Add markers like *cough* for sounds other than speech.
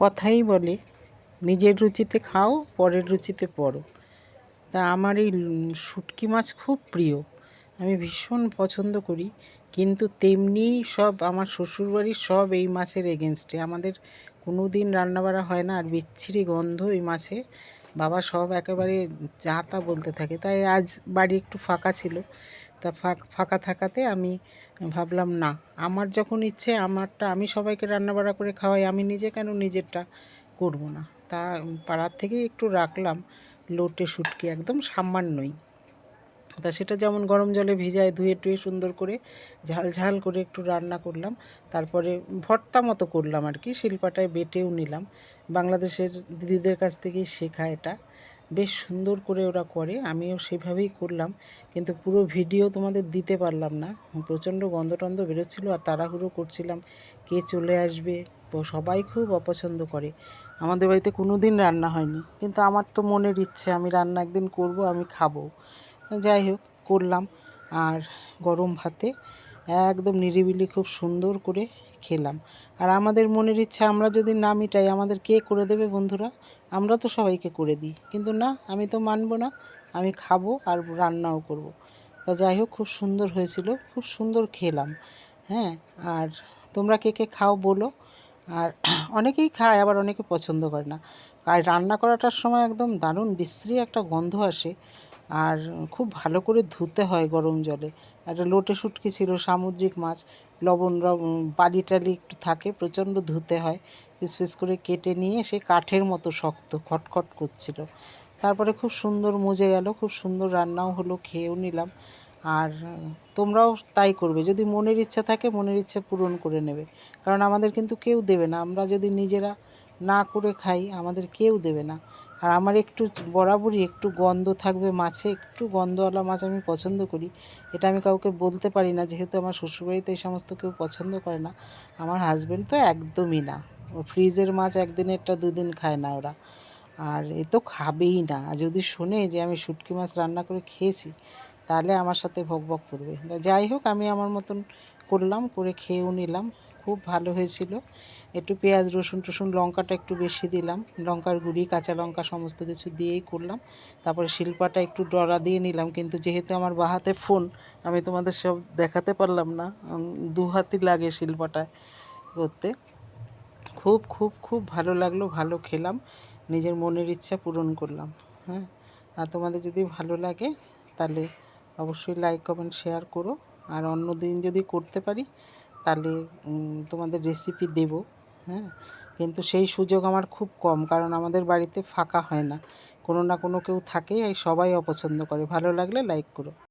কথাই বলে, নিজের রুচিতে খাও, পরের রুচিতে পড়ো। তা আমার এই শুটকি মাছ খুব প্রিয়। আমি ভীষণ পছন্দ করি, কিন্তু তেমনি সব আমার শ্বশুরবাড়ির সব এই মাছের এগেনস্টে আমাদের কোনো দিন রান্নাবাড়া হয় না, আর বিচ্ছিরি গন্ধ এই মাছে। বাবা সব একেবারে যা তা বলতে থাকে। তাই আজ বাড়ি একটু ফাঁকা ছিল। তা ফাঁক- থাকাতে আমি ভাবলাম, না, আমার যখন ইচ্ছে, আমারটা, আমি সবাইকে রান্নাবাড়া করে খাওয়াই, আমি নিজে কেন নিজেরটা করব না? তা পাড়ার থেকেই একটু রাখলাম লোটে শুটকি একদম সামান্যই। তা সেটা যেমন গরম জলে ভিজায় ধুয়ে টুয়ে সুন্দর করে ঝাল ঝাল করে একটু রান্না করলাম। তারপরে ভর্তা মতো করলাম আর কি, শিলপাটায় বেটেও নিলাম। বাংলাদেশের দিদিদের কাছ থেকেই শেখা এটা। বেশ সুন্দর করে ওরা করে, আমিও সেভাবেই করলাম। কিন্তু পুরো ভিডিও তোমাদের দিতে পারলাম না। প্রচণ্ড গন্ধ টন্ধ বেরোচ্ছিলো আর তাড়াহুড়ো করছিলাম কে চলে আসবে। সবাই খুব অপছন্দ করে। আমাদের বাড়িতে কোনো দিন রান্না হয়নি। কিন্তু আমার তো মনের ইচ্ছে, আমি রান্না একদিন করব, আমি খাব। যাই হোক, করলাম। আর গরম ভাতে একদম নিরিবিলি খুব সুন্দর করে খেলাম। আর আমাদের মনের ইচ্ছা, আমরা যদি না মিটাই, আমাদের কে করে দেবে বন্ধুরা? আমরা তো সবাইকে করে দিই। কিন্তু না, আমি তো মানবো না। আমি খাব আর রান্নাও করব। তা যাই হোক, খুব সুন্দর হয়েছিল। খুব সুন্দর খেলাম। হ্যাঁ আর তোমরা কে কে খাও বলো। আর *clears throat* অনেকেই খায়, আবার অনেকে পছন্দ করে না। আর রান্না করাটার সময় একদম দারুণ বিশ্রী একটা গন্ধ আসে। আর খুব ভালো করে ধুতে হয় গরম জলে। একটা লোটে শুটকি ছিল, সামুদ্রিক মাছ। লবণ বালি টালি একটু থাকে, প্রচণ্ড ধুতে হয়। পিস পিস করে কেটে নিয়ে সে কাঠের মতো শক্ত, খটখট করছিল। তারপরে খুব সুন্দর মজে গেল, খুব সুন্দর রান্নাও হলো, খেয়েও নিলাম। আর তোমরাও তাই করবে, যদি মনের ইচ্ছা থাকে, মনের ইচ্ছা পূরণ করে নেবে। কারণ আমাদের কিন্তু কেউ দেবে না, আমরা যদি নিজেরা না করে খাই, আমাদের কেউ দেবে না। আর আমার একটু বরাবরই একটু গন্ধ থাকবে, মাছে একটু গন্ধওয়ালা মাছ আমি পছন্দ করি। এটা আমি কাউকে বলতে পারি না, যেহেতু আমার শ্বশুরবাড়িতে এই সমস্ত কেউ পছন্দ করে না। আমার হাজবেন্ড তো একদমই না। ও ফ্রিজের মাছ একদিনেরটা দুদিন খায় না ওরা। আর এ তো খাবেই না। যদি শুনে যে আমি শুটকি মাছ রান্না করে খেয়েছি, তাহলে আমার সাথে ভক ভক করবে। যাই হোক, আমি আমার মতন করলাম, করে খেয়েও নিলাম। খুব ভালো হয়েছিল। একটু পেঁয়াজ, রসুন টসুন, লঙ্কাটা একটু বেশি দিলাম। লঙ্কার গুঁড়ি, কাঁচা লঙ্কা সমস্ত কিছু দিয়েই করলাম। তারপরে শিল্পাটা একটু ডরা দিয়ে নিলাম, কিন্তু যেহেতু আমার বাহাতে ফোন আমি তোমাদের সব দেখাতে পারলাম না। দু হাতই লাগে শিল্পাটায় করতে। খুব খুব খুব ভালো লাগল, ভালো খেলাম। নিজের মনের ইচ্ছা পূরণ করলাম হ্যাঁ। আর তোমাদের যদি ভালো লাগে, তাহলে অবশ্যই লাইক কমেন্ট শেয়ার করো। আর অন্য দিন যদি করতে পারি তাহলে তোমাদের রেসিপি দেব হ্যাঁ? কিন্তু সেই সুযোগ আমার খুব কম, কারণ আমাদের বাড়িতে ফাঁকা হয় না। কোনো না কোনো কেউ থাকে এই সবাই অপছন্দ করে। ভালো লাগলে লাইক করো।